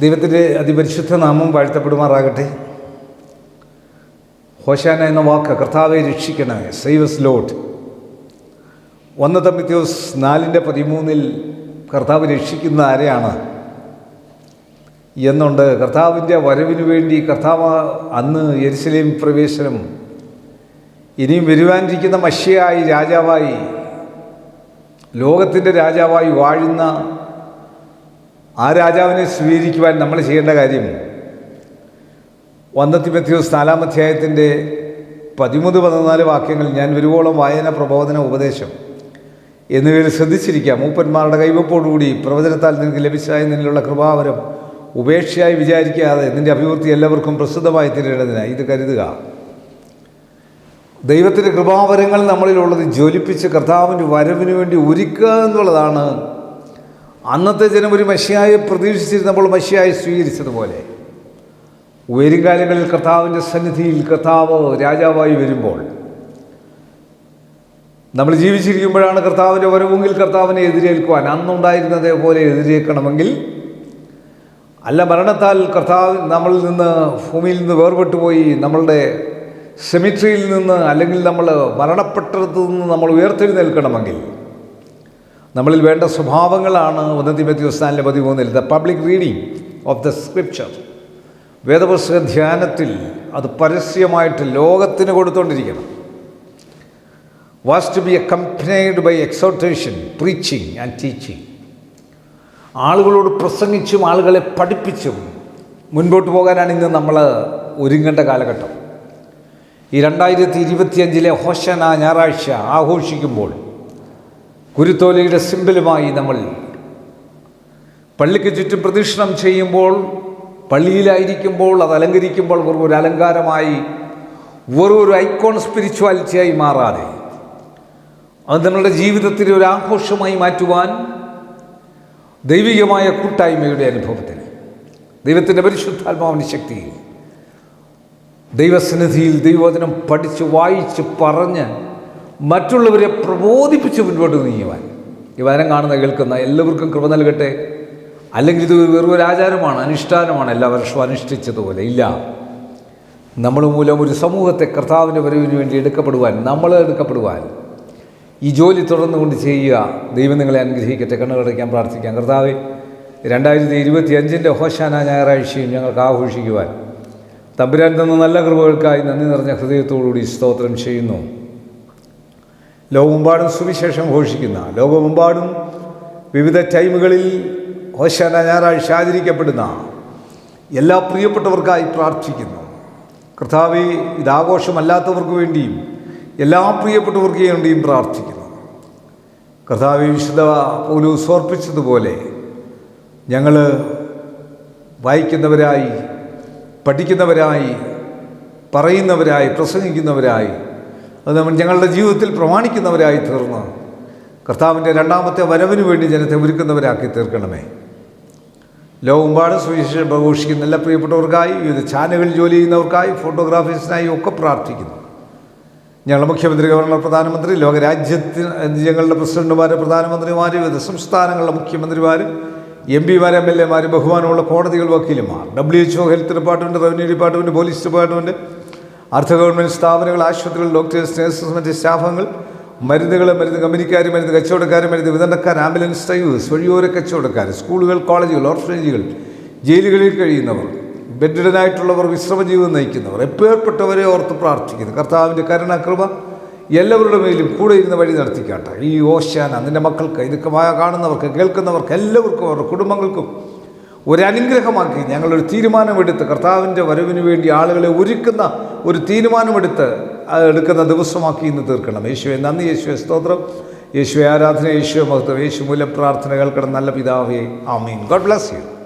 ദൈവത്തിന്റെ അതിപരിശുദ്ധ നാമം വാഴ്ത്തപ്പെടുമാറാകട്ടെ. ഹോശാന എന്ന വാക്ക് കർത്താവെ രക്ഷിക്കണേ. സേവസ് ലോട്ട് ഒന്ന് തമ്മിത്യോസ് നാലിന്റെ പതിമൂന്നിൽ കർത്താവ് രക്ഷിക്കുന്ന ആരെയാണ്? എന്നുണ്ട് കർത്താവിന്റെ വരവിന് വേണ്ടി കർത്താവ് അന്ന് യെരുസലേം പ്രവേശനം ഇനിയും വരുവാനിരിക്കുന്ന മഷിയായി രാജാവായി ലോകത്തിന്റെ രാജാവായി വാഴുന്ന ആ രാജാവിനെ സ്വീകരിക്കുവാൻ നമ്മൾ ചെയ്യേണ്ട കാര്യം വന്നത്തി മെത്യൂസ് നാലാം അധ്യായത്തിന്റെ പതിമൂന്ന് പതിനാല് വാക്യങ്ങൾ ഞാൻ വരുവോളം വായന പ്രബോധന ഉപദേശം എന്നിവയിൽ ശ്രദ്ധിച്ചിരിക്കാം. മൂപ്പന്മാരുടെ കൈവപ്പോടുകൂടി പ്രവചനത്താൽ നിനക്ക് ലഭിച്ചതായി നിന്നിലുള്ള കൃപാവരം ഉപേക്ഷയായി വിചാരിക്കാതെ നിന്റെ അഭിവൃദ്ധി എല്ലാവർക്കും പ്രസിദ്ധമായി തീരേണ്ടതിനായി ഇത് കരുതുക. ദൈവത്തിന്റെ കൃപാവരങ്ങൾ നമ്മളിലുള്ളത് ജ്വലിപ്പിച്ച് കർത്താവിന്റെ വരവിന് വേണ്ടി ഒരുക്കുക എന്നുള്ളതാണ് അന്നത്തെ ജനം ഒരു മഷിയായി പ്രതീക്ഷിച്ചിരുന്നപ്പോൾ മഷിയായി സ്വീകരിച്ചതുപോലെ. വരും കാലങ്ങളിൽ കർത്താവിന്റെ സന്നിധിയിൽ കർത്താവ് രാജാവായി വരുമ്പോൾ നമ്മൾ ജീവിച്ചിരിക്കുമ്പോഴാണ് കർത്താവിന്റെ വരവെങ്കിൽ കർത്താവിനെ എതിരേൽക്കുവാൻ. അന്നുണ്ടായിരുന്നതേ പോലെ എതിരേൽക്കണമെങ്കിൽ അല്ല മരണത്താൽ കർത്താവ് നമ്മളിൽ നിന്ന് ഭൂമിയിൽ നിന്ന് വേർപെട്ടു പോയി നമ്മളുടെ സെമിട്രിയിൽ നിന്ന് അല്ലെങ്കിൽ നമ്മൾ മരണപ്പെട്ടിടത്തു നിന്ന് നമ്മൾ ഉയർത്തെഴുന്നേൽക്കണമെങ്കിൽ നമ്മളിൽ വേണ്ട സ്വഭാവങ്ങളാണ് ഒന്ന് തിമത്യോസ്ഥാനിലെ പതിമൂന്നിൽ. The public reading of the scripture വേദപുസ്തക ധ്യാനത്തിൽ അത് പരസ്യമായിട്ട് ലോകത്തിന് കൊടുത്തുകൊണ്ടിരിക്കണം was to be accompanied by exhortation preaching and teaching ആളുകളോട് പ്രസംഗിച്ചും ആളുകളെ പഠിപ്പിച്ചും മുൻപോട്ട് പോകാനാണ് ഇന്ന് നമ്മൾ ഒരുങ്ങേണ്ട കാലഘട്ടം. ഈ രണ്ടായിരത്തി ഇരുപത്തിയഞ്ചിലെ ഹോഷന ഞായറാഴ്ച ആഘോഷിക്കുമ്പോൾ കുരുത്തോലയുടെ സിമ്പിളുമായി നമ്മൾ പള്ളിക്ക് ചുറ്റും പ്രദക്ഷിണം ചെയ്യുമ്പോൾ പള്ളിയിലായിരിക്കുമ്പോൾ അത് അലങ്കരിക്കുമ്പോൾ വെറും ഒരു അലങ്കാരമായി വെറും ഒരു ഐക്കോൺ സ്പിരിച്വാലിറ്റിയായി മാറാതെ അത് നമ്മളുടെ ജീവിതത്തിൽ ഒരു ആഘോഷമായി മാറ്റുവാൻ ദൈവികമായ കൂട്ടായ്മയുടെ അനുഭവത്തിൽ ദൈവത്തിന്റെ പരിശുദ്ധാത്മാവിന് ശക്തി ദൈവസന്നിധിയിൽ ദൈവവചനം പഠിച്ച് വായിച്ച് പറഞ്ഞ് മറ്റുള്ളവരെ പ്രബോധിപ്പിച്ച് മുൻപോട്ട് നീങ്ങുവാൻ. ഈ വചനം കാണുന്ന കേൾക്കുന്ന എല്ലാവർക്കും കൃപ നൽകട്ടെ. അല്ലെങ്കിൽ ഇത് വെറും ഒരു ആചാരമാണ് അനുഷ്ഠാനമാണ്. എല്ലാ വർഷവും അനുഷ്ഠിച്ചതുപോലെ ഇല്ല. നമ്മൾ മൂലം ഒരു സമൂഹത്തെ കർത്താവിന്റെ വരവിന് വേണ്ടി എടുക്കപ്പെടുവാൻ നമ്മൾ എടുക്കപ്പെടുവാൻ. ഈ ജോലി തുടർന്നുകൊണ്ട് ചെയ്യുക. ദൈവം നിങ്ങളെ അനുഗ്രഹിക്കട്ടെ. കണ്ണുകളടയ്ക്കാൻ പ്രാർത്ഥിക്കാം. കർത്താവ് രണ്ടായിരത്തി ഇരുപത്തി അഞ്ചിന്റെ ഹോശാന ഞായറാഴ്ചയും ഞങ്ങൾക്ക് ആഘോഷിക്കുവാൻ. തമ്പുരാൻ തന്ന നല്ല കൃപകൾക്കായി നന്ദി നിറഞ്ഞ ഹൃദയത്തോടുകൂടി സ്തോത്രം ചെയ്യുന്നു. ലോകമെമ്പാടും സുവിശേഷം ഘോഷിക്കുന്ന ലോകമെമ്പാടും വിവിധ ടൈമുകളിൽ ഹോശാന ഞായറാഴ്ച ആചരിക്കപ്പെടുന്ന എല്ലാ പ്രിയപ്പെട്ടവർക്കായി പ്രാർത്ഥിക്കുന്നു. കർത്താവ് ഇതാഘോഷമല്ലാത്തവർക്ക് വേണ്ടിയും എല്ലാ പ്രിയപ്പെട്ടവർക്ക് വേണ്ടിയും പ്രാർത്ഥിക്കുന്നു. കർത്താവ് വിശുദ്ധ പോലും സമർപ്പിച്ചതുപോലെ ഞങ്ങൾ വായിക്കുന്നവരായി പഠിക്കുന്നവരായി പറയുന്നവരായി പ്രസംഗിക്കുന്നവരായി അത് നമ്മൾ ഞങ്ങളുടെ ജീവിതത്തിൽ പ്രമാണിക്കുന്നവരായി തീർന്ന്. കർത്താവിന്റെ രണ്ടാമത്തെ വരവിന് വേണ്ടി ജനത്തെ ഒരുക്കുന്നവരാക്കി തീർക്കണമേ. ലോകമ്പാട് സുവിശേഷം പ്രഘോഷിക്കുന്ന നല്ല പ്രിയപ്പെട്ടവർക്കായി വിവിധ ചാനലുകളിൽ ജോലി ചെയ്യുന്നവർക്കായി ഫോട്ടോഗ്രാഫേഴ്സിനായി ഒക്കെ പ്രാർത്ഥിക്കുന്നു. ഞങ്ങളുടെ മുഖ്യമന്ത്രി ഗവർണർ പ്രധാനമന്ത്രി ലോകരാജ്യത്തിന് ഞങ്ങളുടെ പ്രസിഡന്റുമാർ പ്രധാനമന്ത്രിമാർ വിവിധ സംസ്ഥാനങ്ങളിലെ മുഖ്യമന്ത്രിമാർ എം പിമാർ എം എൽ എമാർ ബഹുമാനമുള്ള കോടതികൾ വക്കീലുമാർ W H O health department revenue department police department അർദ്ധ ഗവൺമെന്റ് സ്ഥാപനങ്ങൾ ആശുപത്രികൾ ഡോക്ടേഴ്സ് നഴ്സസ് മറ്റ് സ്റ്റാഫുകൾ മരുന്നുകൾ മരുന്ന് കമ്പനിക്കാർ മരുന്ന് കച്ചവടക്കാർ മരുന്ന് വിതരണക്കാർ ആംബുലൻസ് ഡ്രൈവേഴ്സ് വഴിയോര കച്ചവടക്കാർ സ്കൂളുകൾ കോളേജുകൾ ഓർഫനേജുകൾ ജയിലുകളിൽ കഴിയുന്നവർ ബെഡിഡനായിട്ടുള്ളവർ വിശ്രമജീവിതം നയിക്കുന്നവർ എപ്പേർപ്പെട്ടവരെ ഓർത്ത് പ്രാർത്ഥിക്കുന്നു. കർത്താവിന്റെ കരുണാകൃപ എല്ലാവരുടെ മേലും കൂടെ ഇരുന്ന് വഴി നടത്തിക്കാട്ടെ. ഈ ഓശാന നിന്റെ മക്കൾക്ക് ഇതൊക്കെ കാണുന്നവർക്ക് കേൾക്കുന്നവർക്ക് എല്ലാവർക്കും അവരുടെ കുടുംബങ്ങൾക്കും ഒരു അനുഗ്രഹമാക്കി ഞങ്ങളൊരു തീരുമാനമെടുത്ത് കർത്താവിന്റെ വരവിന് വേണ്ടി ആളുകളെ ഒരുക്കുന്ന ഒരു തീരുമാനമെടുത്ത് എടുക്കുന്ന ദിവസമാക്കി ഇന്ന് തീർക്കണം. യേശുവെ നന്ദി യേശുവെ സ്തോത്രം. യേശുവെ ആരാധന യേശുവെ മഹത്വം. യേശു മൂലം പ്രാർത്ഥന കേൾക്കണം. നല്ല പിതാവേ ആമീൻ. God bless you.